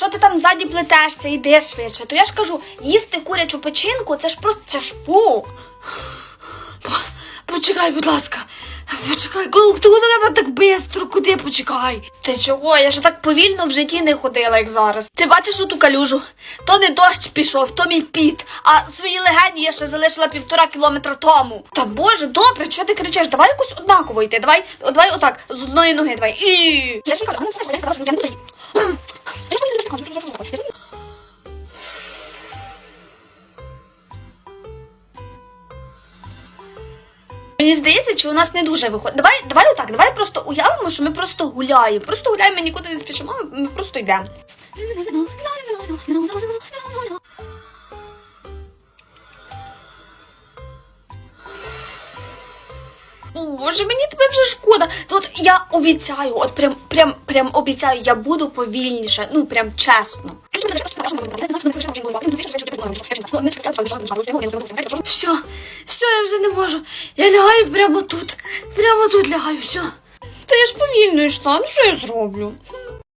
що ти там ззаді плетешся, іди швидше. То я ж кажу, їсти курячу печінку, це ж просто це ж фу. Почекай, будь ласка. Почекай, ти куди треба так бистро, куди почекай? Ти чого? Я ж так повільно в житті не ходила, як зараз. Ти бачиш ту калюжу? То не дощ пішов, то мій піт, а свої легені я ще залишила півтора кілометра тому. Та боже, добре, що ти кричиш? Давай якось однаково йти. Давай, давай отак, з одної ноги, давай. І. Я ж не кажу, ну я не Мені здається, чи у нас не дуже виходить. Давай, давай отак, давай просто уявимо, що ми просто гуляємо. Просто гуляємо, ми нікуди не спішимо, ми просто йдемо. Боже, мені тебе вже шкода. От я обіцяю, от прям, прям, прям обіцяю, я буду повільніше, ну прям чесно. Все, все, я вже не можу. Я лягаю прямо тут. Прямо тут лягаю, все. Та я ж повільно йшла, ну що я зроблю?